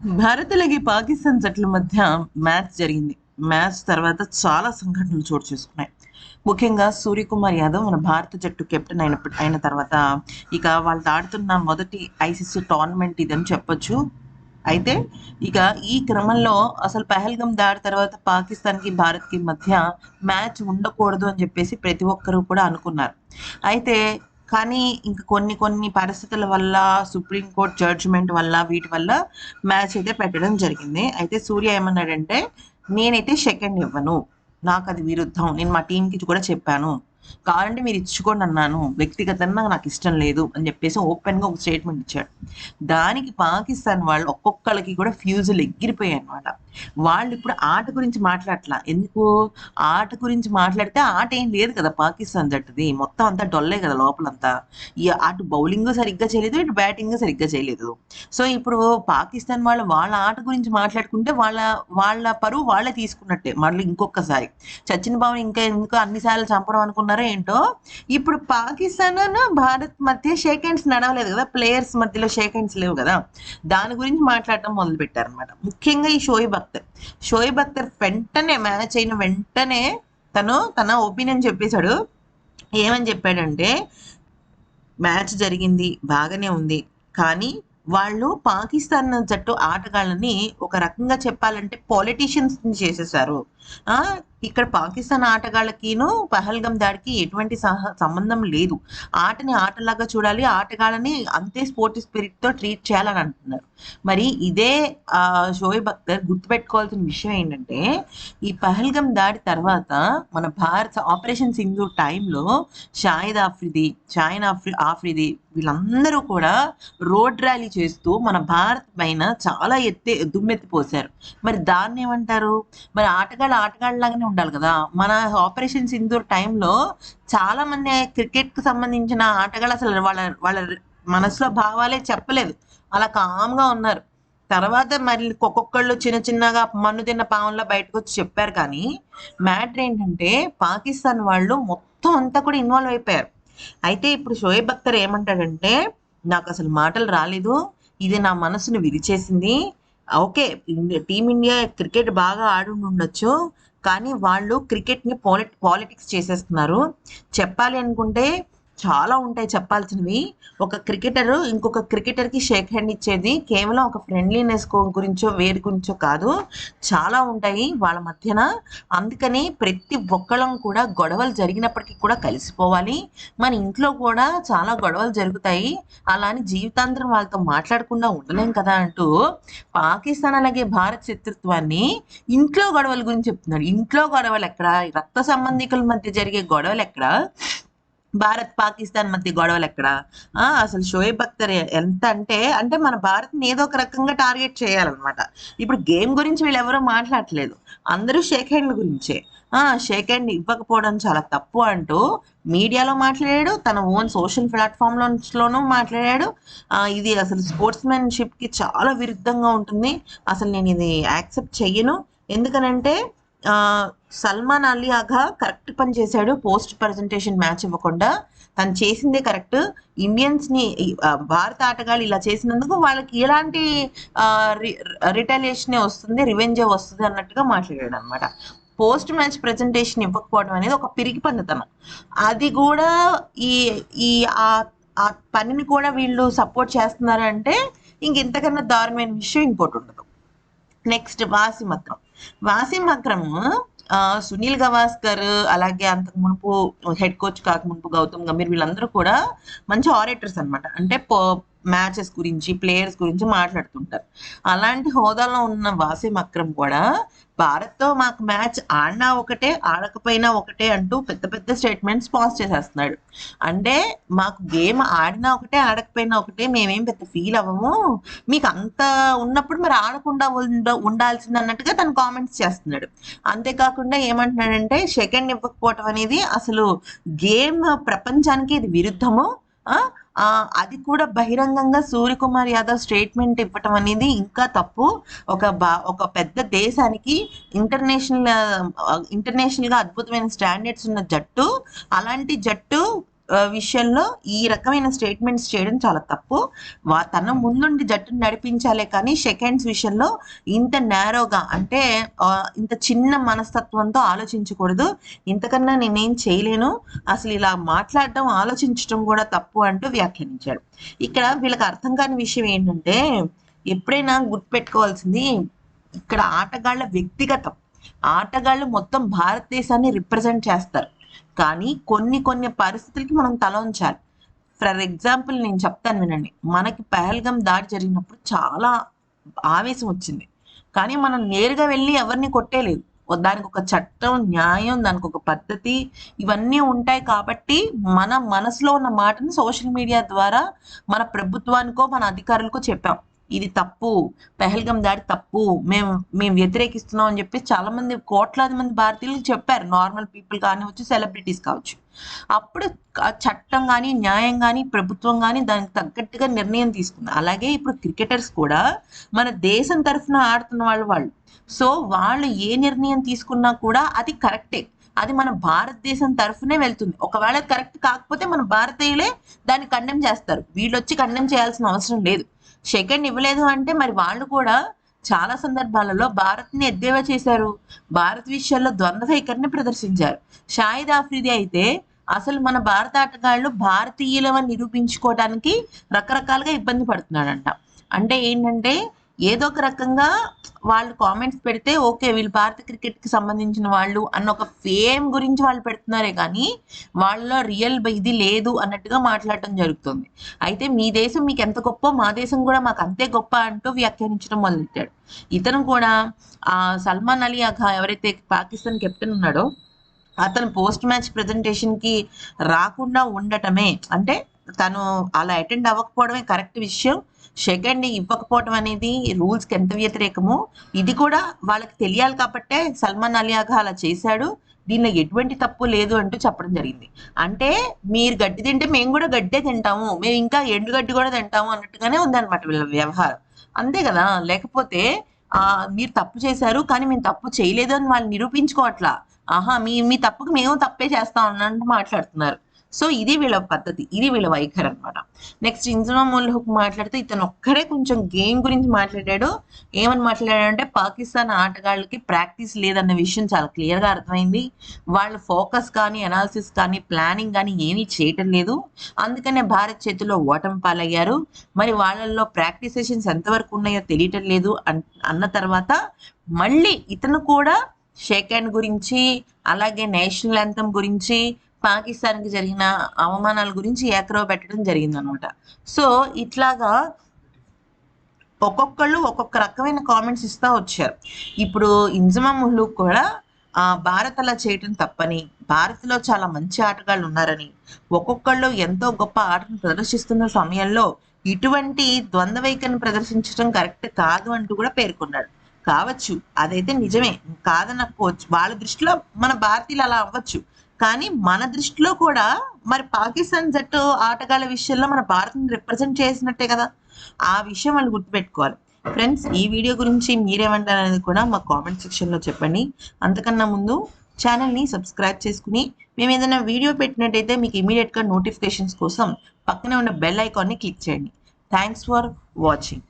భారత్ అలాగే పాకిస్తాన్ జట్ల మధ్య మ్యాచ్ జరిగింది. మ్యాచ్ తర్వాత చాలా సంఘటనలు చోటు చేసుకున్నాయి. ముఖ్యంగా సూర్యకుమార్ యాదవ్ మన భారత జట్టు కెప్టెన్ అయినప్పుడు అయిన తర్వాత ఇక వాళ్ళు ఆడుతున్న మొదటి ఐసీసీ టోర్నమెంట్ ఇదని చెప్పొచ్చు. అయితే ఇక ఈ క్రమంలో అసలు పహల్గం దాడి తర్వాత పాకిస్తాన్కి భారత్కి మధ్య మ్యాచ్ ఉండకూడదు అని చెప్పేసి ప్రతి ఒక్కరూ కూడా అనుకున్నారు. అయితే కానీ ఇంక కొన్ని కొన్ని పరిస్థితుల వల్ల సుప్రీంకోర్టు జడ్జిమెంట్ వల్ల వీటి వల్ల మ్యాచ్ అయితే పెట్టడం జరిగింది. అయితే సూర్య ఏమన్నాడంటే నేనైతే సెకండ్ ఇవ్వను. నాకు అది విరుద్ధం. నేను మా టీంకి కూడా చెప్పాను. కావాలంటే మీరు ఇచ్చుకోండి అన్నాను. వ్యక్తిగతంగా నాకు ఇష్టం లేదు అని చెప్పేసి ఓపెన్గా ఒక స్టేట్మెంట్ ఇచ్చాడు. దానికి పాకిస్తాన్ వాళ్ళు ఒక్కొక్కరికి కూడా ఫ్యూజులు ఎగిరిపోయాయి అనమాట వాళ్ళు ఇప్పుడు ఆట గురించి మాట్లాడలా ఎందుకు? ఆట గురించి మాట్లాడితే ఆట ఏం లేదు కదా పాకిస్తాన్ జట్టుది. మొత్తం అంతా డొల్లే కదా లోపలంతా. ఈ అటు బౌలింగ్ సరిగ్గా చేయలేదు ఇటు బ్యాటింగ్ సరిగ్గా చేయలేదు. సో ఇప్పుడు పాకిస్తాన్ వాళ్ళు వాళ్ళ ఆట గురించి మాట్లాడుకుంటే వాళ్ళ వాళ్ళ పరువు వాళ్ళే తీసుకున్నట్టే. మళ్ళీ ఇంకొకసారి. సచిన్ బాబు ఇంకా ఎందుకు అన్నిసార్లు చంపడం అనుకున్నారు? ఏంటో ఇప్పుడు పాకిస్తాన్ భారత్ మధ్య షేక్ హ్యాండ్స్ నడవలేదు కదా ప్లేయర్స్ మధ్యలో షేక్ హ్యాండ్స్ లేవు కదా. దాని గురించి మాట్లాడటం మొదలు పెట్టారనమాట ముఖ్యంగా ఈ షోయిబ్ అఖ్తర్ షోయిబ్ అఖ్తర్ వెంటనే మ్యాచ్ అయిన వెంటనే తను తన ఒపీనియన్ చెప్పేశాడు. ఏమని చెప్పాడంటే మ్యాచ్ జరిగింది బాగానే ఉంది. కానీ వాళ్ళు పాకిస్తాన్ జట్టు ఆటగాళ్ళని ఒక రకంగా చెప్పాలంటే పాలిటీషియన్స్ చేసేసారు ఇక్కడ పాకిస్తాన్ ఆటగాళ్ళకిను పహల్గం దాడికి ఎటువంటి సహ సంబంధం లేదు. ఆటని ఆటలాగా చూడాలి ఆటగాళ్ళని అంతే స్పోర్టి స్పిరిట్తో ట్రీట్ చేయాలని అంటున్నారు. మరి ఇదే ఆ, షోయబ్ అఖ్తర్ గుర్తుపెట్టుకోవాల్సిన విషయం ఏంటంటే ఈ పహల్గం దాడి తర్వాత మన భారత్ ఆపరేషన్ సింధు టైంలో షాహిద్ ఆఫ్రిది షాయిన్ ఆఫ్రి ఆఫ్రిది వీళ్ళందరూ కూడా రోడ్ ర్యాలీ చేస్తూ మన భారత్ పైన చాలా ఎత్తే దుమ్మెత్తి పోశారు మరి దాన్ని ఏమంటారు? మరి ఆటగాళ్ళు ఆటగాళ్ళలాగానే ఉండాలి కదా. మన ఆపరేషన్ సింధూర్ టైంలో చాలా మంది క్రికెట్కి సంబంధించిన ఆటగాళ్ళు అసలు వాళ్ళ వాళ్ళ మనసులో భావాలే చెప్పలేదు. అలా కామ్గా ఉన్నారు. తర్వాత మరి ఒక్కొక్కళ్ళు చిన్న చిన్నగా మన్ను తిన్న పావంలో బయటకు వచ్చి చెప్పారు కానీ మ్యాటర్ ఏంటంటే పాకిస్తాన్ వాళ్ళు మొత్తం అంతా కూడా ఇన్వాల్వ్ అయిపోయారు. అయితే ఇప్పుడు షోయబ్ అఖ్తర్ ఏమంటాడంటే నాకు అసలు మాటలు రాలేదు. ఇది నా మనసును విరిచేసింది. Okay India Team India cricket బాగా ఆడి ఉండొచ్చు కానీ వాళ్ళు క్రికెట్ని పాలి పాలిటిక్స్ చేసేస్తున్నారు. చెప్పాలి అనుకుంటే చాలా ఉంటాయి చెప్పాల్సినవి. ఒక క్రికెటర్ ఇంకొక క్రికెటర్కి షేక్ హ్యాండ్ ఇచ్చేది కేవలం ఒక ఫ్రెండ్లీనెస్ గురించో వేరు గురించో కాదు. చాలా ఉంటాయి వాళ్ళ మధ్యన. అందుకని ప్రతి ఒక్కళ్ళం కూడా గొడవలు జరిగినప్పటికీ కూడా కలిసిపోవాలి. మన ఇంట్లో కూడా చాలా గొడవలు జరుగుతాయి. అలా అని జీవితాంతరం వాళ్ళతో మాట్లాడకుండా ఉండలేం కదా అంటూ పాకిస్తాన్ అలాగే భారత్ శత్రుత్వాన్ని ఇంట్లో గొడవల గురించి చెప్తున్నాడు ఇంట్లో గొడవలు ఎక్కడ? రక్త సంబంధికుల మధ్య జరిగే గొడవలు ఎక్కడ? భారత్ పాకిస్తాన్ మధ్య గొడవలు ఎక్కడ? అసలు షోయబ్ అఖ్తర్ ఎంత అంటే అంటే మన భారత్ని ఏదో ఒక రకంగా టార్గెట్ చేయాలన్నమాట. ఇప్పుడు గేమ్ గురించి వీళ్ళు ఎవరో మాట్లాడట్లేదు. అందరూ షేక్ హ్యాండ్ల గురించే. షేక్ హ్యాండ్ ఇవ్వకపోవడం చాలా తప్పు అంటూ మీడియాలో మాట్లాడాడు తన ఓన్ సోషల్ ప్లాట్ఫామ్లోనూ మాట్లాడాడు. ఇది అసలు స్పోర్ట్స్ మ్యాన్షిప్కి చాలా విరుద్ధంగా ఉంటుంది. అసలు నేను ఇది యాక్సెప్ట్ చెయ్యను. ఎందుకనంటే సల్మాన్ అలీ ఆగా కరెక్ట్ పని చేశాడు. పోస్ట్ ప్రజెంటేషన్ మ్యాచ్ ఇవ్వకుండా. తను చేసిందే కరెక్ట్. ఇండియన్స్ని భారత ఆటగాళ్ళు ఇలా చేసినందుకు వాళ్ళకి ఎలాంటి రిటాలియేషనే వస్తుంది రివెంజే వస్తుంది అన్నట్టుగా మాట్లాడాడు అనమాట పోస్ట్ మ్యాచ్ ప్రజెంటేషన్ ఇవ్వకపోవడం అనేది ఒక పిరికి పన్నుతనం అది కూడా ఈ ఈ ఆ ఆ పనిని కూడా వీళ్ళు సపోర్ట్ చేస్తున్నారంటే ఇంక ఇంతకన్నా దారుణమైన విషయం ఇంకోటి ఉండదు. నెక్స్ట్ వాసిం వాసిం మాత్రం ఆ, సునీల్ గవాస్కర్ అలాగే అంతకు మునుపు హెడ్ కోచ్ కాక మునుపు గౌతమ్ గంభీర్ వీళ్ళందరూ కూడా మంచి ఆరేటర్స్ అన్నమాట. అంటే మ్యాచెస్ గురించి ప్లేయర్స్ గురించి మాట్లాడుతుంటారు. అలాంటి హోదాలో ఉన్న వాసిం అక్రమ్ కూడా భారత్తో మాకు మ్యాచ్ ఆడినా ఒకటే ఆడకపోయినా ఒకటే అంటూ పెద్ద పెద్ద స్టేట్మెంట్స్ పాస్ చేసేస్తున్నాడు. అంటే మాకు గేమ్ ఆడినా ఒకటే ఆడకపోయినా ఒకటే మేమేం పెద్ద ఫీల్ అవ్వము. మీకు అంత ఉన్నప్పుడు మరి ఆడకుండా ఉండ ఉండాల్సింది అన్నట్టుగా తను కామెంట్స్ చేస్తున్నాడు. అంతేకాకుండా ఏమంటున్నాడంటే సెకండ్ ఇవ్వకపోవటం అనేది అసలు గేమ్ ప్రపంచానికి ఇది విరుద్ధము. అది కూడా బహిరంగంగా సూర్యకుమార్ యాదవ్ స్టేట్మెంట్ ఇవ్వటం అనేది ఇంకా తప్పు. ఒక బా ఒక పెద్ద దేశానికి ఇంటర్నేషనల్ ఇంటర్నేషనల్గా అద్భుతమైన స్టాండర్డ్స్ ఉన్న జట్టు అలాంటి జట్టు విషయంలో ఈ రకమైన స్టేట్మెంట్స్ చేయడం చాలా తప్పు. వా తన ముందుండి జట్టును నడిపించాలే కానీ సెకండ్స్ విషయంలో ఇంత నేరోగా అంటే ఇంత చిన్న మనస్తత్వంతో ఆలోచించకూడదు. ఇంతకన్నా నేనేం చేయలేను. అసలు ఇలా మాట్లాడడం ఆలోచించడం కూడా తప్పు అంటూ వ్యాఖ్యానించాడు. ఇక్కడ వీళ్ళకి అర్థం కాని విషయం ఏంటంటే ఎప్పుడైనా గుర్తుపెట్టుకోవాల్సింది ఇక్కడ ఆటగాళ్ళ వ్యక్తిగతం. ఆటగాళ్ళు మొత్తం భారతదేశాన్ని రిప్రజెంట్ చేస్తారు. కానీ కొన్ని కొన్ని పరిస్థితులకి మనం తల ఉంచాలి. ఫర్ ఎగ్జాంపుల్ నేను చెప్తాను వినండి. మనకి పహల్గం దాడి జరిగినప్పుడు చాలా ఆవేశం వచ్చింది. కానీ మనం నేరుగా వెళ్ళి ఎవరిని కొట్టేలేదు. దానికి ఒక చట్టం న్యాయం దానికి ఒక పద్ధతి ఇవన్నీ ఉంటాయి కాబట్టి మన మనసులో ఉన్న మాటని సోషల్ మీడియా ద్వారా మన ప్రభుత్వానికో మన అధికారులకో చెప్పాం. ఇది తప్పు పెహల్గం దాడి తప్పు మేము మేము వ్యతిరేకిస్తున్నాం అని చెప్పి చాలా మంది కోట్లాది మంది భారతీయులు చెప్పారు. నార్మల్ పీపుల్ కానివచ్చు సెలబ్రిటీస్ కావచ్చు. అప్పుడు చట్టం కానీ న్యాయం కానీ ప్రభుత్వం కానీ దానికి తగ్గట్టుగా నిర్ణయం తీసుకుంది. అలాగే ఇప్పుడు క్రికెటర్స్ కూడా మన దేశం తరఫున ఆడుతున్న వాళ్ళు వాళ్ళు. సో వాళ్ళు ఏ నిర్ణయం తీసుకున్నా కూడా అది కరెక్టే. అది మన భారతదేశం తరఫునే వెళ్తుంది. ఒకవేళ కరెక్ట్ కాకపోతే మన భారతీయులే దాన్ని ఖండం చేస్తారు. వీళ్ళు వచ్చి ఖండం చేయాల్సిన అవసరం లేదు. సెకండ్ ఇవ్వలేదు అంటే మరి వాళ్ళు కూడా చాలా సందర్భాలలో భారత్ని ఎద్దేవా చేశారు. భారత్ విషయాల్లో ద్వంద్వ వైఖరిని ప్రదర్శించారు. షాహిద్ ఆఫ్రిది అయితే అసలు మన భారత ఆటగాళ్ళు భారతీయులమని నిరూపించుకోవడానికి రకరకాలుగా ఇబ్బంది పడుతున్నాడంట. అంటే ఏంటంటే ఏదో ఒక రకంగా వాళ్ళు కామెంట్స్ పెడితే ఓకే వీళ్ళు భారత క్రికెట్కి సంబంధించిన వాళ్ళు అన్న ఒక ఫేమ్ గురించి వాళ్ళు పెడుతున్నారే కానీ వాళ్ళలో రియల్ ఇది లేదు అన్నట్టుగా మాట్లాడటం జరుగుతుంది. అయితే మీ దేశం మీకు ఎంత గొప్ప మా దేశం కూడా మాకు అంతే గొప్ప అంటూ వ్యాఖ్యానించడం మొదలెట్టాడు ఇతను కూడా ఆ సల్మాన్ అలీ అఘా ఎవరైతే పాకిస్తాన్ కెప్టెన్ ఉన్నాడో అతను పోస్ట్ మ్యాచ్ ప్రెజెంటేషన్కి రాకుండా ఉండటమే అంటే తను అలా అటెండ్ అవ్వకపోవడమే కరెక్ట్ విషయం. సెకండ్ ఇవ్వకపోవడం అనేది రూల్స్కి ఎంత వ్యతిరేకమో ఇది కూడా వాళ్ళకి తెలియాలి కాబట్టే సల్మాన్ అలియాగా అలా చేశాడు. దీనిలో ఎటువంటి తప్పు లేదు అంటూ చెప్పడం జరిగింది. అంటే మీరు గడ్డి తింటే మేము కూడా గడ్డే తింటాము. మేము ఇంకా ఎండుగడ్డి కూడా తింటాము అన్నట్టుగానే ఉందన్నమాట వీళ్ళ వ్యవహారం. అంతే కదా? లేకపోతే ఆ మీరు తప్పు చేశారు కానీ మేము తప్పు చేయలేదు అని వాళ్ళు నిరూపించుకోవట్లా ఆహా మీ మీ తప్పుకు మేము తప్పే చేస్తాం అన్నట్టు మాట్లాడుతున్నారు. సో ఇది వీళ్ళ పద్ధతి ఇది వీళ్ళ వైఖరి అనమాట నెక్స్ట్ ఇంజమా హుక్ మాట్లాడితే ఇతను ఒక్కడే కొంచెం గేమ్ గురించి మాట్లాడాడు. ఏమని మాట్లాడాడంటే పాకిస్తాన్ ఆటగాళ్ళకి ప్రాక్టీస్ లేదన్న విషయం చాలా క్లియర్గా అర్థమైంది. వాళ్ళ ఫోకస్ కానీ అనాలిసిస్ కానీ ప్లానింగ్ కానీ ఏమీ చేయటం లేదు. అందుకనే భారత్ చేతిలో ఓటమి పాలయ్యారు. మరి వాళ్ళల్లో ప్రాక్టీస్ సెషన్స్ ఎంతవరకు ఉన్నాయో తెలియటం లేదు అన్న తర్వాత మళ్ళీ ఇతను కూడా షేక్ హ్యాండ్ గురించి అలాగే నేషనల్ యాంథమ్ గురించి పాకిస్తాన్కి జరిగిన అవమానాల గురించి ఏకరవ పెట్టడం జరిగింది అనమాట సో ఇట్లాగా ఒక్కొక్కళ్ళు ఒక్కొక్క రకమైన కామెంట్స్ ఇస్తా వచ్చారు. ఇప్పుడు ఇంజమా ముహ్లూక్ కూడా ఆ, భారత్ అలా చేయటం తప్పని భారత్లో చాలా మంచి ఆటగాళ్ళు ఉన్నారని ఒక్కొక్కళ్ళు ఎంతో గొప్ప ఆటను ప్రదర్శిస్తున్న సమయంలో ఇటువంటి ద్వంద్వ వైఖరిని ప్రదర్శించడం కరెక్ట్ కాదు అంటూ కూడా పేర్కొన్నాడు. కావచ్చు అదైతే నిజమే కాదనకపోవచ్చు. వాళ్ళ దృష్టిలో మన భారతీయులు అలా అవ్వచ్చు. కానీ మన దృష్టిలో కూడా మరి పాకిస్తాన్ జట్టు ఆటగాళ్ళ విషయంలో మన భారత్ని రిప్రజెంట్ చేసినట్టే కదా. ఆ విషయం వాళ్ళు గుర్తుపెట్టుకోవాలి. ఫ్రెండ్స్ ఈ వీడియో గురించి మీరేమంటారు అనేది కూడా మా కామెంట్ సెక్షన్లో చెప్పండి. అంతకన్నా ముందు ఛానల్ని సబ్స్క్రైబ్ చేసుకుని మేము ఏదైనా వీడియో పెట్టినట్టయితే మీకు ఇమీడియట్గా నోటిఫికేషన్స్ కోసం పక్కనే ఉన్న బెల్ ఐకాన్ని క్లిక్ చేయండి. Thanks for watching